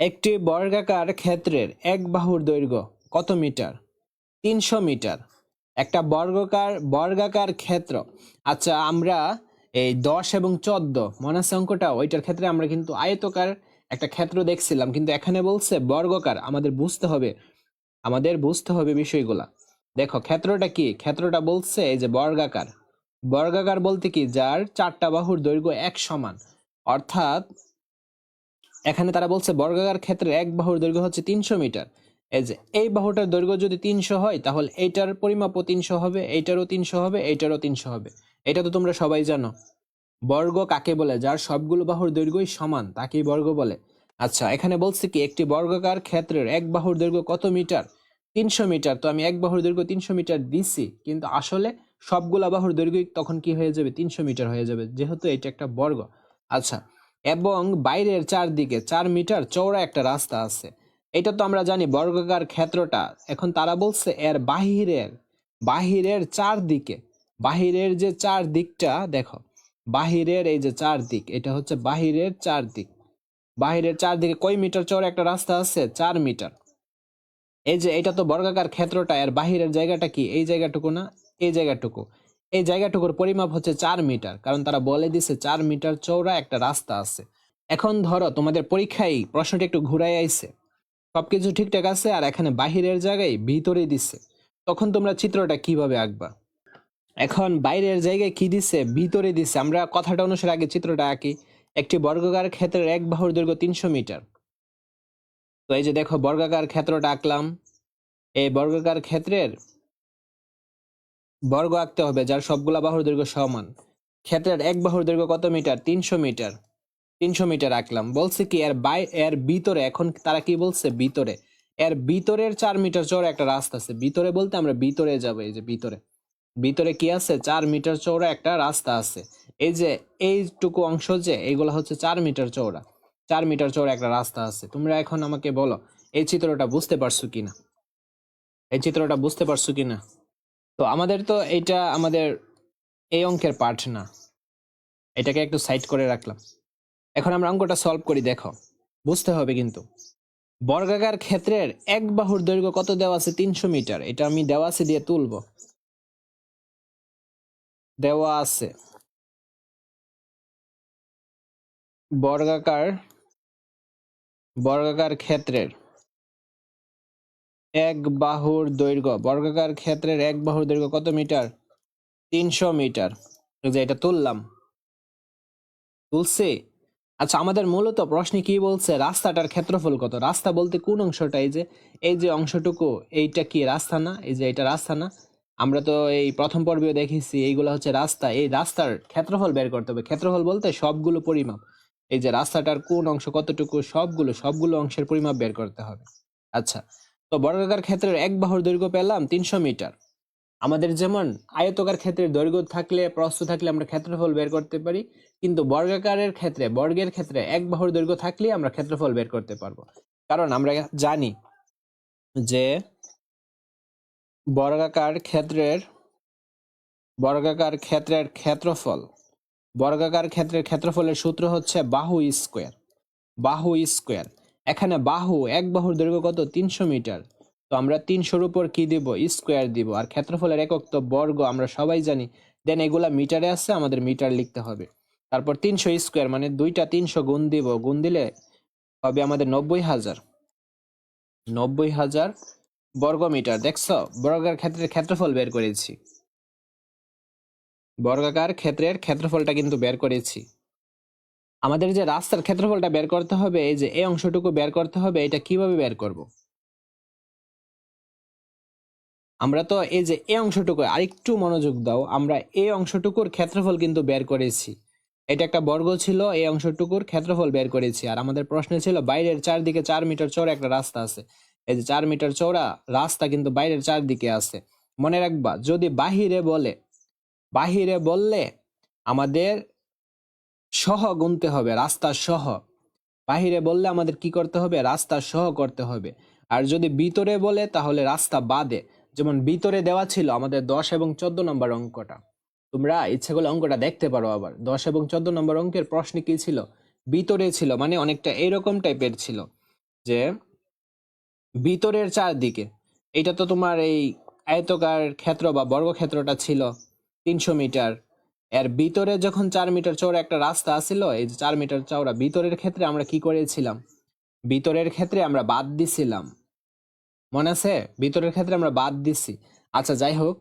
একটি বর্গাকার ক্ষেত্রের এক বাহুর দৈর্ঘ্য কত মিটার? তিনশো মিটার। একটা বর্গকার, বর্গাকার ক্ষেত্র। আচ্ছা আমরা এই দশ এবং চোদ্দ মনে আছে অঙ্কটা ওইটার ক্ষেত্রে আমরা কিন্তু আয়তকার একটা ক্ষেত্র দেখছিলাম, কিন্তু এখানে বলছে বর্গকার। আমাদের বুঝতে হবে, আমাদের বুঝতে হবে বিষয়গুলা। দেখো, ক্ষেত্রটা কি? ক্ষেত্রটা বলছে এই যে বর্গাকার। বর্গাকার বলতে কি? যার চারটা বাহুর দৈর্ঘ্য এক সমান। অর্থাৎ এখানে তারা বলছে বর্গাকার ক্ষেত্রে এক বাহুর দৈর্ঘ্য হচ্ছে তিনশো মিটার। এই যে এই বাহুটার দৈর্ঘ্য যদি তিনশো হয়, তাহলে এইটার পরিমাপও তিনশো হবে এইটারও তিনশো হবে এইটারও তিনশো হবে। এটা তো তোমরা সবাই জানো। বর্গ কাকে বলে? যার সবগুলো বাহুর দৈর্ঘ্যই সমান, তাকেই বর্গ বলে। আচ্ছা এখানে বলছে কি, একটি বর্গাকার ক্ষেত্রের এক বাহুর দৈর্ঘ্য কত মিটার? তিনশো মিটার। তো আমি এক বাহুর দৈর্ঘ্য তিনশো মিটার দিছি, কিন্তু আসলে সবগুলা বাহুর দৈর্ঘ্য তখন কি হয়ে যাবে? তিনশো মিটার হয়ে যাবে, যেহেতু এটা একটা বর্গ। আচ্ছা এবং বাইরের চারদিকে চার মিটার চওড়া একটা রাস্তা আছে। এটা তো আমরা জানি বর্গাকার ক্ষেত্রটা। এখন তারা বলছে এর বাহিরের বাহিরের চারদিকে। বাহিরের যে চার দিকটা দেখো, বাহিরের এই যে চার দিক এটা হচ্ছে বাহিরের চার দিক বাহিরের চারদিকে কয় মিটার চওড়া একটা রাস্তা আছে? চার মিটার। এই যে এটা তো বর্গাকার ক্ষেত্রটা, এর বাহিরের জায়গাটা কি? এই জায়গাটুকু না? এই জায়গাটুকু। এই জায়গাটুকুর পরিমাপ হচ্ছে চার মিটার, কারণ তারা বলে দিছে চার মিটার চৌড়া একটা রাস্তা আছে। এখন ধরো, তোমাদের পরীক্ষায় প্রশ্নটা একটু ঘুরাই আইছে। সবকিছু ঠিকঠাক আছে আর এখানে বাহিরের জায়গায় ভিতরে দিছে। তখন তোমরা চিত্রটা কীভাবে আঁকবা? এখন বাইরের জায়গায় কি দিছে? ভিতরে দিছে। আমরা কথাটা অনুসারে আগে চিত্রটা আঁকি। একটি বর্গাকার ক্ষেত্রের এক বাহুর দৈর্ঘ্য তিনশো মিটার। তো এই যে দেখো, বর্গাকার ক্ষেত্রটা আঁকলাম। এই বর্গাকার ক্ষেত্রের বর্গ আঁকতে হবে, যার সবগুলা বাহুর দৈর্ঘ্য সমান। ক্ষেত্রের এক বাহুর দৈর্ঘ্য কত মিটার? তিনশো মিটার। তিনশো মিটার আঁকলাম। বলছে কি, এর বাই, এর ভিতরে, এখন তারা কি বলছে? ভিতরে। এর ভিতরের চার মিটার চওড়া একটা রাস্তা আছে। ভিতরে বলতে আমরা ভিতরে যাব, এই যে ভিতরে। ভিতরে কি আছে? চার মিটার চওড়া একটা রাস্তা আছে। এই যে, এইটুকু অংশ যে এইগুলা হচ্ছে চার মিটার চওড়া। চার মিটার চওড়া একটা রাস্তা আছে। তোমরা এখন আমাকে বলো, এই চিত্রটা বুঝতে পারছ কিনা? এই চিত্রটা বুঝতে পারছ কিনা? তো আমাদের তো এটা আমাদের এই অঙ্কের পার্ট না। এটাকে একটু সাইড করে রাখলাম। এখন আমরা অঙ্কটা সলভ করি, দেখো। বুঝতে হবে কিন্তু। বর্গাকার ক্ষেত্রের এক বাহুর দৈর্ঘ্য কত দেওয়া আছে? তিনশো মিটার। এটা আমি দেওয়া আছে দিয়ে তুলবো। দেওয়া আছে। বর্গাকার বর্গাকার ক্ষেত্রের এক বাহুর দৈর্ঘ্য, বর্গাকার ক্ষেত্রের এক বাহুর দৈর্ঘ্য কত মিটার? তিনশো মিটার। যে এটা তুললাম। তুলছি? আচ্ছা আমাদের মূলত প্রশ্নে কি বলছে? রাস্তাটার ক্ষেত্রফল কত? রাস্তা বলতে কোন অংশটা? এই যে এই যে অংশটুকু, এইটা কি রাস্তা না? এই যে এটা রাস্তা না? আমরা তো এই প্রথম পর্বে দেখেছি, এইগুলো হচ্ছে রাস্তা। এই রাস্তার ক্ষেত্রফল বের করতে হবে। ক্ষেত্রফল বলতে সবগুলো পরিমাপ। এই যে রাস্তাটার কোন অংশ কতটুকু, সবগুলো সবগুলো অংশের পরিমাপ বের করতে হবে। আচ্ছা তো বর্গাকার ক্ষেত্রের এক বাহুর দৈর্ঘ্য পেলাম তিনশো মিটার। আমাদের যেমন আয়তকার ক্ষেত্রে দৈর্ঘ্য থাকলে, প্রস্থ থাকলে আমরা ক্ষেত্রফল বের করতে পারি, কিন্তু বর্গাকারের ক্ষেত্রে, বর্গের ক্ষেত্রে এক বাহুর দৈর্ঘ্য থাকলে আমরা ক্ষেত্রফল বের করতে পারব। কারণ আমরা জানি যে বর্গাকার ক্ষেত্রের বর্গাকার ক্ষেত্রের ক্ষেত্রফল, বর্গাকার ক্ষেত্রের ক্ষেত্রফলের সূত্র হচ্ছে বাহু স্কোয়ার বাহু স্কোয়ার। এখানে বাহু, এক বাহুর দৈর্ঘ্য কত? তিনশো মিটার। তো আমরা তিনশোর উপর কি দিব? স্কোয়ার দিব। আর ক্ষেত্রফলের একক তো বর্গ, আমরা সবাই জানি। দেন এগুলা মিটারে আছে, আমাদের মিটার লিখতে হবে। তারপর তিনশো স্কোয়ার মানে দুইটা তিনশো গুণ দিব। গুণ দিলে হবে আমাদের নব্বই হাজার। নব্বই হাজার বর্গ মিটার দেখছ? বর্গাকার ক্ষেত্রের ক্ষেত্রফল বের করেছি। বর্গাকার ক্ষেত্রের ক্ষেত্রফলটা কিন্তু বের করেছি। আমাদের যে রাস্তার ক্ষেত্রফলটা বের করতে হবে, এই যে এই অংশটুকু বের করতে হবে, এটা কীভাবে বের করব? আমরা তো এই যে এই অংশটুকু আরেকটু মনোযোগ দাও, আমরা এই অংশটুকুর ক্ষেত্রফল কিন্তু বের করেছি। এটা একটা বর্গ ছিল, এই অংশটুকুর ক্ষেত্রফল বের করেছি। আর আমাদের প্রশ্ন ছিল, বাইরের চারদিকে চার মিটার চওড়া একটা রাস্তা আছে। এই যে চার মিটার চওড়া রাস্তা কিন্তু বাইরের চারদিকে আছে। মনে রাখবা, যদি বাহিরে বলে, বাহিরে বললে আমাদের সহ গুনতে হবে, রাস্তা সহ। বাহিরে বললে আমাদের কি করতে হবে? রাস্তা সহ করতে হবে। আর যদি ভিতরে বলে, তাহলে রাস্তা বাদে। যেমন ভিতরে দেওয়া ছিল আমাদের দশ এবং চোদ্দ নম্বর অঙ্কটা। তোমরা ইচ্ছে করলে অঙ্কটা দেখতে পারো আবার। দশ এবং চোদ্দ নম্বর অঙ্কের প্রশ্ন কি ছিল? ভিতরে ছিল মানে অনেকটা এইরকম টাইপের ছিল যে, ভিতরের চারদিকে। এটা তো তোমার এই আয়তকার ক্ষেত্র বা বর্গক্ষেত্রটা ছিল তিনশো মিটার। এর ভিতরে যখন চার মিটার চওড়া একটা রাস্তা আসছিল এই যে চার মিটার চওড়া, ভিতরের ক্ষেত্রে আমরা কি করেছিলাম? ভিতরের ক্ষেত্রে আমরা বাদ দিছিলাম। মনে আছে? ভিতরের ক্ষেত্রে আমরা বাদ দিছি। আচ্ছা যাই হোক,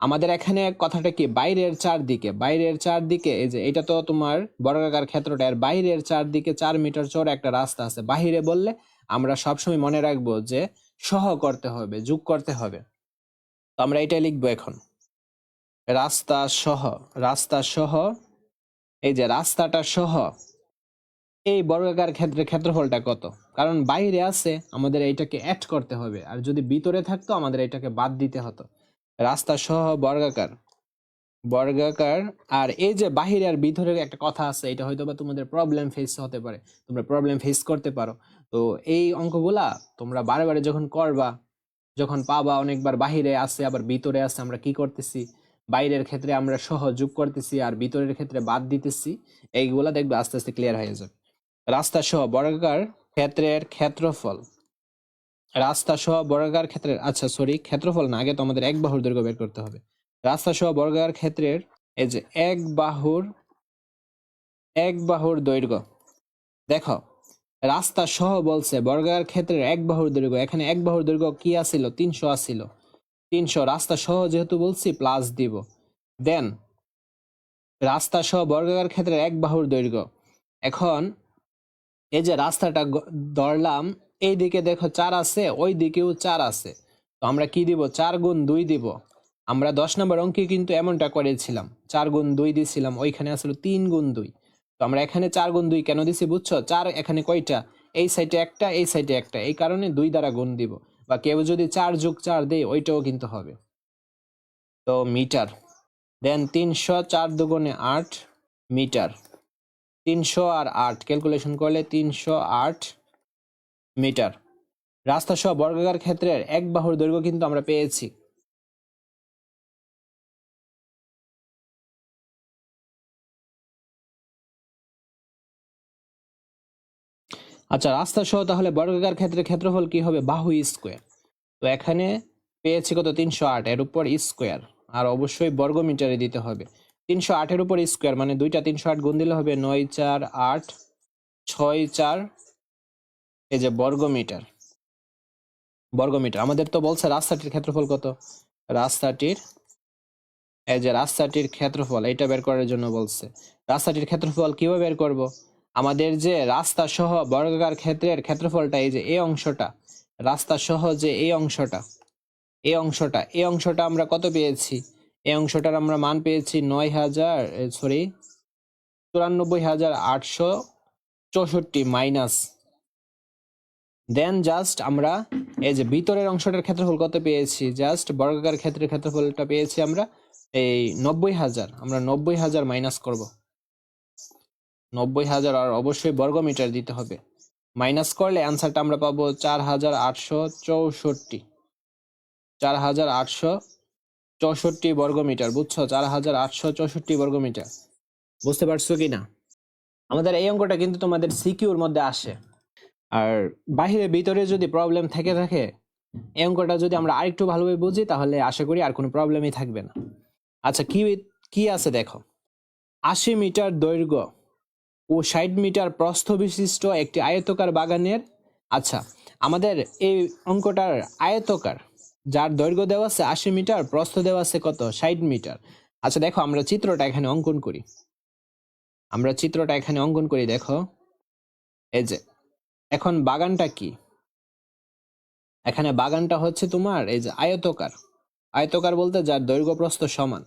আমাদের এখানে কথাটা কি? বাইরের চারদিকে বাইরের চারদিকে, এই যে এটা তো তোমার বর্গাকার ক্ষেত্রটা, এর বাইরের চারদিকে চার মিটার চওড়া একটা রাস্তা আছে। বাহিরে বললে আমরা সবসময় মনে রাখব যে সহ করতে হবে, যোগ করতে হবে। তো আমরা এটাই লিখব এখন। রাস্তা সহ রাস্তা সহ এই যে রাস্তাটা সহ এই বর্গাকার ক্ষেত্রে ক্ষেত্রফলটা কত? কারণ বাইরে আছে, আমাদের এইটাকে অ্যাড করতে হবে। আর যদি ভিতরে থাকতো, আমাদের এটাকে বাদ দিতে হতো। রাস্তা সহ বর্গাকার বর্গাকার আর এই যে বাহিরে আর ভিতরে একটা কথা আছে, এটা হয়তো বা তোমাদের প্রবলেম ফেস হতে পারে। তোমরা প্রবলেম ফেস করতে পারো। তো এই অঙ্কগুলা তোমরা বারে বারে যখন করবা, যখন পাবা, অনেকবার বাহিরে আছে, আবার ভিতরে আছে, আমরা কি করতেছি? বাইরের ক্ষেত্রে আমরা সহ যোগ করতেছি আর ভিতরের ক্ষেত্রে বাদ দিতেছি, এইগুলা দেখবে আস্তে আস্তে ক্লিয়ার হয়ে যাবে। রাস্তা সহ বর্গাকার ক্ষেত্রের ক্ষেত্রফল। রাস্তা সহ বর্গাকার ক্ষেত্রের আচ্ছা সরি ক্ষেত্রফল না, আগে তো আমাদের এক বাহুর দৈর্ঘ্য বের করতে হবে। রাস্তা সহ বর্গাকার ক্ষেত্রের, এই যে এক বাহুর এক বাহুর দৈর্ঘ্য। দেখো রাস্তা সহ বলছে বর্গাকার ক্ষেত্রের এক বাহুর দৈর্ঘ্য, এখানে এক বাহুর দৈর্ঘ্য কি আসিল তিনশো আসিল তিনশো রাস্তা সহ যেহেতু বলছি প্লাস দিব। দেন রাস্তা সহ বর্গাকার ক্ষেত্রে এক বাহুর দৈর্ঘ্য। এখন, এই যে রাস্তাটা ধরলাম এই দিকে দেখো চার আছে ওই দিকেও চার আছে। তো আমরা কি দিব? চার গুণ দুই দিব। আমরা দশ নম্বর অঙ্কে কিন্তু এমনটা করেছিলাম। চার গুণ দুই দিছিলাম, ওইখানে আসলে তিন গুণ দুই। তো আমরা এখানে চার গুণ দুই কেন দিছি বুঝছ? চার এখানে কয়টা? এই সাইডে একটা, এই সাইডে একটা। এই কারণে দুই দ্বারা গুণ দিব। বা কেউ যদি চার যোগ চার দেয়, ওইটাও কিন্তু হবে। তো মিটার। দেন তিনশো চার দুগুণে আট মিটার। তিনশো আর আট, ক্যালকুলেশন করলে তিনশো আট মিটার। রাস্তা সহ বর্গাকার ক্ষেত্রের এক বাহুর দৈর্ঘ্য কিন্তু আমরা পেয়েছি। আচ্ছা রাস্তা সহ তাহলে বর্গাকার ক্ষেত্রে ক্ষেত্রফল কি হবে? বাহু স্কোয়ার। তো এখানে পেয়েছি কত? তিনশো আট, এর উপর স্কোয়ার। আর অবশ্যই বর্গ মিটারে দিতে হবে। তিনশো আটের উপর স্কোয়ার মানে দুইটা তিনশো আট গুণ দিলে হবে নয় চার আট, ছয় চার, এই যে বর্গ মিটার বর্গ মিটার আমাদের তো বলছে রাস্তাটির ক্ষেত্রফল কত? রাস্তাটির, এই যে রাস্তাটির ক্ষেত্রফল এটা বের করার জন্য বলছে। রাস্তাটির ক্ষেত্রফল কীভাবে বের করব? আমাদের যে রাস্তা সহ বর্গাকার ক্ষেত্রের ক্ষেত্রফলটা, এই যে এই অংশটা রাস্তা সহ যে এই অংশটা এই অংশটা এই অংশটা আমরা কত পেয়েছি? এই অংশটার আমরা মান পেয়েছি নয় হাজার সরি চুরানব্বই হাজার আটশো চৌষট্টি মাইনাস। দেন জাস্ট আমরা এই যে ভিতরের অংশটার ক্ষেত্রফল কত পেয়েছি? জাস্ট বর্গাকার ক্ষেত্রের ক্ষেত্রফলটা পেয়েছি আমরা এই নব্বই হাজার, আমরা নব্বই হাজার মাইনাস করব। নব্বই হাজার, আর অবশ্যই বর্গমিটার দিতে হবে। মাইনাস করলে অ্যান্সারটা আমরা পাবো চার হাজার আটশো চৌষট্টি। চার হাজার আটশো চৌষট্টি বর্গমিটার, বুঝছ? চার হাজার আটশো চৌষট্টি বর্গমিটার। বুঝতে পারছ কি না? আমাদের এই অঙ্কটা কিন্তু তোমাদের সিকিউর মধ্যে আসে। আর বাহিরে, ভিতরে যদি প্রবলেম থেকে থাকে, এই অঙ্কটা যদি আমরা আরেকটু ভালোভাবে বুঝি, তাহলে আশা করি আর কোনো প্রবলেমই থাকবে না। আচ্ছা কি কি আছে দেখো? আশি মিটার দৈর্ঘ্য ও ষাট মিটার প্রস্থ বিশিষ্ট একটি আয়তকার বাগানের আচ্ছা আমাদের এই অঙ্কটার আয়তকার, যার দৈর্ঘ্য দেওয়া আছে আশি মিটার, প্রস্থ দেওয়া আছে কত? ষাট মিটার। আচ্ছা দেখো, আমরা চিত্রটা এখানে অঙ্কন করি। আমরা চিত্রটা এখানে অঙ্কন করি, দেখো। এই যে, এখন বাগানটা কি? এখানে বাগানটা হচ্ছে তোমার এই যে আয়তকার। আয়তকার বলতে যার দৈর্ঘ্য প্রস্থ সমান।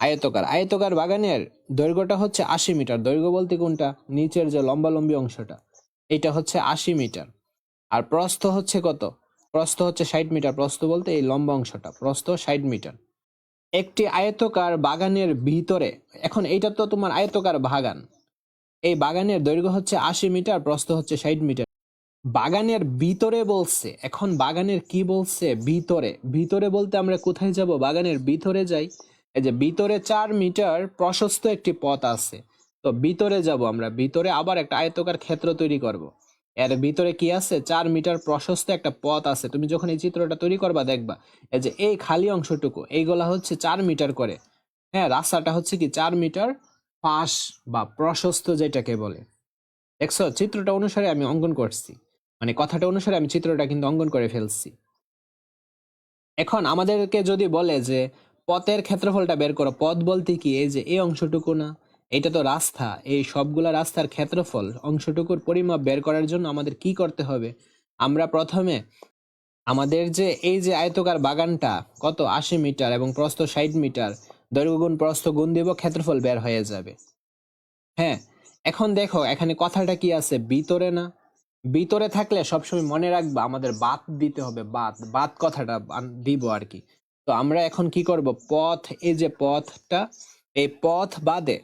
আয়তকার। আয়তকার বাগানের দৈর্ঘ্যটা হচ্ছে আশি মিটার। দৈর্ঘ্য বলতে কোনটা? নিচের যে লম্বালম্বি অংশটা। এটা হচ্ছে আশি মিটার। আর প্রস্থ হচ্ছে কত? প্রস্থ হচ্ছে ষাট মিটার। প্রস্থ বলতে এই লম্বা অংশটা। প্রস্থ ষাট মিটার। একটি আয়তকার বাগানের ভিতরে, এখন এইটা তো তোমার আয়তকার বাগান। এই বাগানের দৈর্ঘ্য হচ্ছে আশি মিটার, প্রস্থ হচ্ছে ষাট মিটার। বাগানের ভিতরে বলছে, এখন বাগানের কি বলছে? ভিতরে। ভিতরে বলতে আমরা কোথায় যাব? বাগানের ভিতরে যাই। এই যে ভিতরে চার মিটার প্রশস্ত একটি পথ আছে। তো ভিতরে যাব আমরা। ভিতরে আবার একটা আয়তকার ক্ষেত্র তৈরি করব। এর ভিতরে কি আছে? চার মিটার প্রশস্ত একটা পথ আছে। তুমি যখন এই চিত্রটা তৈরি করবা, দেখবা, এই যে এই খালি অংশটুকু, এইগুলা হচ্ছে চার মিটার করে। হ্যাঁ রাস্তাটা হচ্ছে কি চার মিটার পাশ বা প্রশস্ত যেটাকে বলে। দেখছ? চিত্রটা অনুসারে আমি অঙ্কন করছি। মানে কথাটা অনুসারে আমি চিত্রটা কিন্তু অঙ্কন করে ফেলছি। এখন আমাদেরকে যদি বলে যে পথের ক্ষেত্রফলটা বের করো। পথ বলতে কি? এই যে, এই অংশটুকু না। এটা তো রাস্তা। এই সবগুলা রাস্তার ক্ষেত্রফল, অংশটুকুর পরিমাপ বের করার জন্য আমাদের কি করতে হবে? আমরা প্রথমে আমাদের যে, এই যে আয়তকার বাগানটা, কত? আশি মিটার এবং প্রস্থ ষাট মিটার। দৈর্ঘ্য গুণ প্রস্থ গুণ দিব, ক্ষেত্রফল বের হয়ে যাবে। হ্যাঁ এখন দেখো, এখানে কথাটা কি আছে? ভিতরে না? ভিতরে থাকলে সবসময় মনে রাখবা, আমাদের বাদ দিতে হবে বাদ বাদ কথাটা দিব আর কি। তো আমরা এখন কি করব? পথ, এই যে পথটা, এই পথ বাদে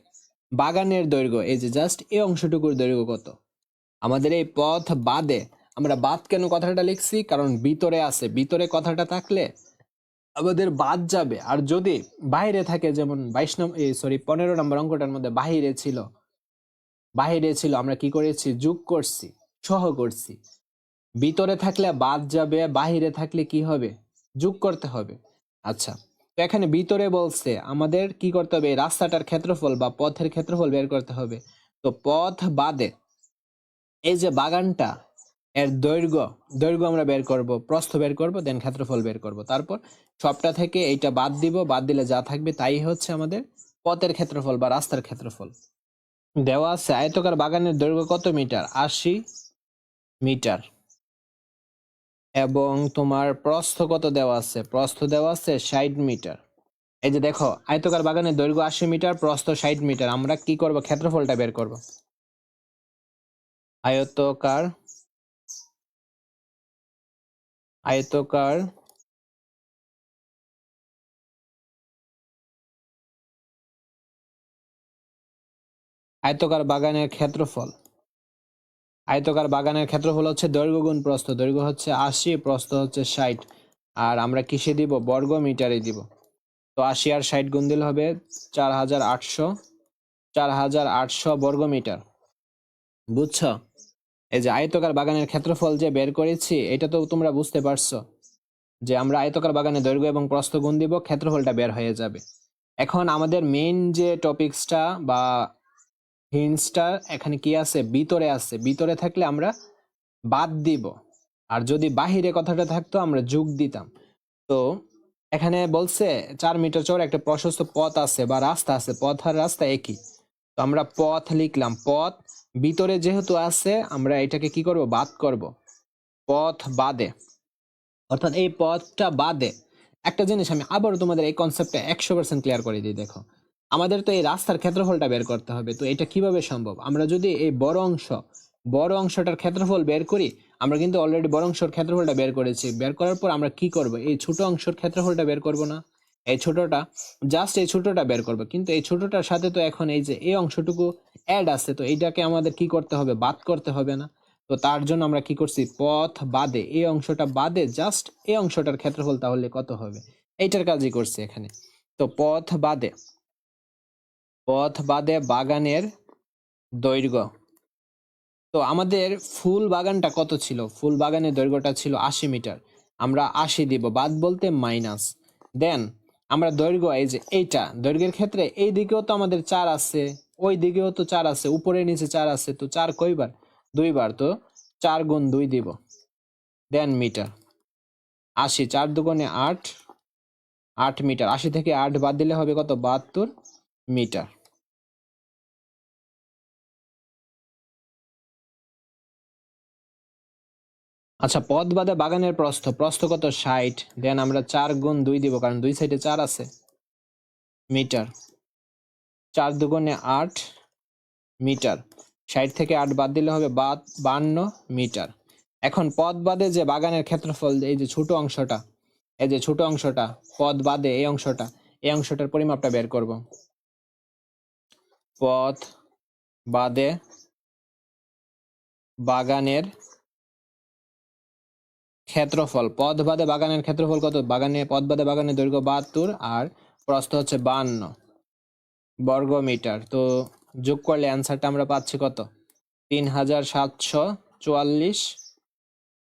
বাগানের দৈর্ঘ্য, এই যে জাস্ট এই অংশটুকুর দৈর্ঘ্য কত? আমাদের এই পথ বাদে আমরা বাদ কেন কথাটা লিখছি? কারণ ভিতরে আছে। ভিতরে কথাটা থাকলে আমাদের বাদ যাবে। আর যদি বাইরে থাকে, যেমন বাইশ নম্বর সরি পনেরো নম্বর অঙ্কটার মধ্যে বাহিরে ছিল বাহিরে ছিল, আমরা কি করেছি? যোগ করছি, সহ করছি। ভিতরে থাকলে বাদ যাবে, বাহিরে থাকলে কি হবে? যোগ করতে হবে। আচ্ছা তো এখানে ভিতরে বলছে, আমাদের কি করতে হবে? রাস্তাটার ক্ষেত্রফল বা পথের ক্ষেত্রফল বের করতে হবে। তো পথ বাদে এই যে বাগানটা, এর দৈর্ঘ্য দৈর্ঘ্য আমরা বের করব, প্রস্থ বের করব দেন ক্ষেত্রফল বের করব। তারপর সবটা থেকে এইটা বাদ দিব, বাদ দিলে যা থাকবে তাই হচ্ছে আমাদের পথের ক্ষেত্রফল বা রাস্তার ক্ষেত্রফল। দেওয়া আছে, আয়তকার বাগানের দৈর্ঘ্য কত মিটার? আশি মিটার। এবং তোমার প্রস্থ কত দেওয়া আছে? প্রস্থ দেওয়া আছে ষাট মিটার। এই যে দেখো, আয়তকার বাগানের দৈর্ঘ্য আশি মিটার, প্রস্থ ষাট মিটার। আমরা কি করব? ক্ষেত্রফলটা বের করব। আয়তকার আয়তকার আয়তকার বাগানের ক্ষেত্রফল। আয়তকার বাগানের ক্ষেত্রফল হচ্ছে দৈর্ঘ্য গুণ প্রস্থ। দৈর্ঘ্য হচ্ছে আশি, প্রস্থ হচ্ছে ষাট। আর আমরা কিসে দিব? বর্গ মিটারে দিব। তো আশি আর ষাট গুণ দিলে হবে চার হাজার আটশো। চার হাজার আটশো বর্গ মিটার বুঝছ? এই যে আয়তকার বাগানের ক্ষেত্রফল যে বের করেছি, এটা তো তোমরা বুঝতে পারছ যে আমরা আয়তকার বাগানে দৈর্ঘ্য এবং প্রস্থ গুণ দিব, ক্ষেত্রফলটা বের হয়ে যাবে। এখন আমাদের মেইন যে টপিকসটা বা হিন্সটা এখানে কি আছে? ভিতরে আছে। ভিতরে থাকলে আমরা বাদ দিব। আর যদি বাহিরে কথাটা থাকতো, আমরা যোগ দিতাম। তো এখানে বলছে চার মিটার চওড়া একটা প্রশস্ত পথ আছে বা রাস্তা আছে। পথ আর রাস্তা একই। তো আমরা পথ লিখলাম। পথ ভিতরে যেহেতু আছে, আমরা এটাকে কি করব? বাদ করব। পথ বাদে। অর্থাৎ এই পথটা বাদে। একটা জিনিস আমি আবারও তোমাদের এই কনসেপ্টটা একশো পার্সেন্ট ক্লিয়ার করে দিই, দেখো। আমাদের তো এই রাস্তার ক্ষেত্রফলটা বের করতে হবে। তো এটা কীভাবে সম্ভব? আমরা যদি এই বড় অংশ, বড় অংশটার ক্ষেত্রফল বের করি, আমরা কিন্তু অলরেডি বড় অংশের ক্ষেত্রফলটা বের করেছি। বের করার পর আমরা কি করব? এই ছোট অংশের ক্ষেত্রফলটা বের করব না। এই ছোটটা জাস্ট এই ছোটটা বের করব। কিন্তু এই ছোটটার সাথে তো এখন এই যে, এই অংশটুকু অ্যাড আছে, তো এইটাকে আমাদের কি করতে হবে? বাদ করতে হবে না। তো তার জন্য আমরা কি করছি? পথ বাদে, এই অংশটা বাদে জাস্ট এই অংশটার ক্ষেত্রফল তাহলে কত হবে? এইটার কাজই করছি এখানে। তো পথ বাদে পথ বাদে বাগানের দৈর্ঘ্য। তো আমাদের ফুল বাগানটা কত ছিল? ফুল বাগানের দৈর্ঘ্যটা ছিল আশি মিটার। আমরা আশি দিব, বাদ বলতে মাইনাস। দেন আমরা দৈর্ঘ্য এই যে এইটা, দৈর্ঘ্যের ক্ষেত্রে এই দিকেও তো আমাদের চার আছে, ওই দিকেও তো চার আছে, উপরে নিচে চার আছে, তো চার কয়বার? দুইবার, তো চার গুণ দুই দিব। দেন মিটার। আশি, চার দুগুণে আট আট মিটার। আশি থেকে আট বাদ দিলে হবে কত? বাহাত্তর মিটার। আচ্ছা পথ বাদে বাগানের প্রস্থ। প্রস্থ কত? ষাট। দেন আমরা চার গুণ দুই দিব, কারণ দুই সাইডে চার আছে। মিটার। চার দুগুণে আট মিটার। ষাট থেকে আট বাদ দিলে হবে বান্ন মিটার। এখন পথ বাদে যে বাগানের ক্ষেত্রফল, এই যে ছোট অংশটা, এই যে ছোট অংশটা পথ বাদে এই অংশটা, এই অংশটার পরিমাপটা বের করব। পথ বাদে বাগানের ক্ষেত্রফল। পথ বাদে বাগানের ক্ষেত্রফল কত? বাগানে পথ বাদে বাগানের দৈর্ঘ্য বাহাত্তর আর প্রস্থ হচ্ছে বান্ন বর্গ মিটার তো যোগ করলে অ্যান্সারটা আমরা পাচ্ছি কত? তিন হাজার সাতশো চুয়াল্লিশ।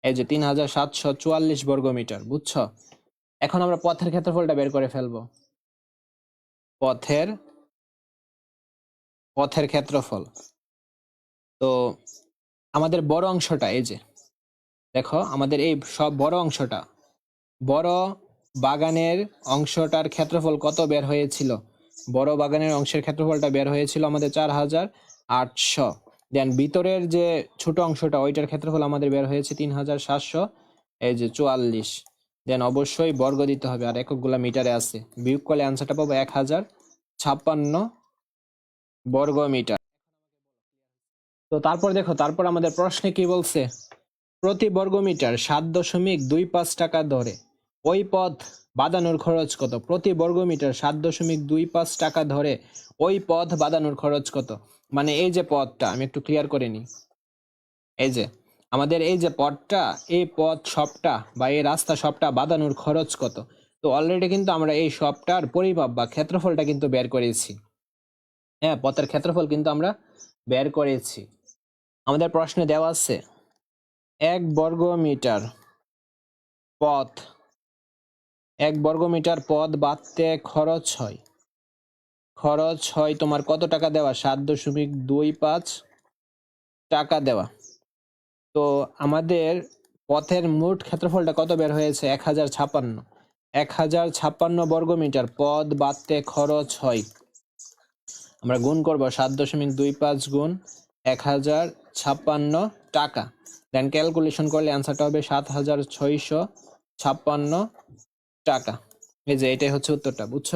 এই যে তিন হাজার সাতশো চুয়াল্লিশ বর্গ মিটার বুঝছ? এখন আমরা পথের ক্ষেত্রফলটা বের করে ফেলব। পথের পথের ক্ষেত্রফল। তো আমাদের বড় অংশটা এই যে দেখো আমাদের এই সব বড় অংশটা। বড় বাগানের অংশটার ক্ষেত্রফল কত বের হয়েছিল? বড় বাগানের অংশের ক্ষেত্রফলটা বের হয়েছিল আমাদের চার হাজার আটশো। দেন ভিতরের যে ছোট অংশটা, ওইটার ক্ষেত্রফল আমাদের বের হয়েছে তিন হাজার সাতশো, এই যে চুয়াল্লিশ। দেন অবশ্যই বর্গ দিতে হবে, আর এককগুলা মিটারে আছে। বিয়োগ করলে অ্যান্সারটা পাবো এক হাজার ছাপ্পান্ন বর্গ মিটার। তো তারপর দেখো, তারপর আমাদের প্রশ্নে কি বলছে? প্রতি বর্গমিটার সাত দশমিক দুই পাঁচ টাকা ধরে ওই পথ বাঁধানোর খরচ কত? প্রতি বর্গমিটার সাত দশমিক দুই পাঁচ টাকা ধরে ওই পথ বাঁধানোর খরচ কত? মানে এই যে পথটা, আমি একটু ক্লিয়ার করে নিই। এই যে, আমাদের এই যে পথটা, এই পথ সবটা বা এই রাস্তা সবটা বাঁধানোর খরচ কত? তো অলরেডি কিন্তু আমরা এই সবটার পরিমাপ বা ক্ষেত্রফলটা কিন্তু বের করেছি। হ্যাঁ পথের ক্ষেত্রফল কিন্তু আমরা বের করেছি। আমাদের প্রশ্নে দেওয়া আছে এক বর্গ মিটার পথ। এক বর্গ মিটার পথ বাঁধতে খরচ হয়। খরচ হয় তোমার কত টাকা দেওয়া? সাত দশমিক দুই পাঁচ টাকা দেওয়া। তো আমাদের পথের মোট ক্ষেত্রফলটা কত বের হয়েছে? এক হাজার ছাপ্পান্ন এক হাজার ছাপ্পান্ন বর্গ মিটার পথ বাঁধতে খরচ হয়। আমরা গুণ করব, সাত দশমিক দুই পাঁচ গুণ এক হাজার ছাপ্পান্ন টাকা। দেন ক্যালকুলেশন করলে অ্যান্সারটা হবে সাত হাজার ছয়শো ছাপ্পান্ন টাকা। এই যে এটাই হচ্ছে উত্তরটা, বুঝছ?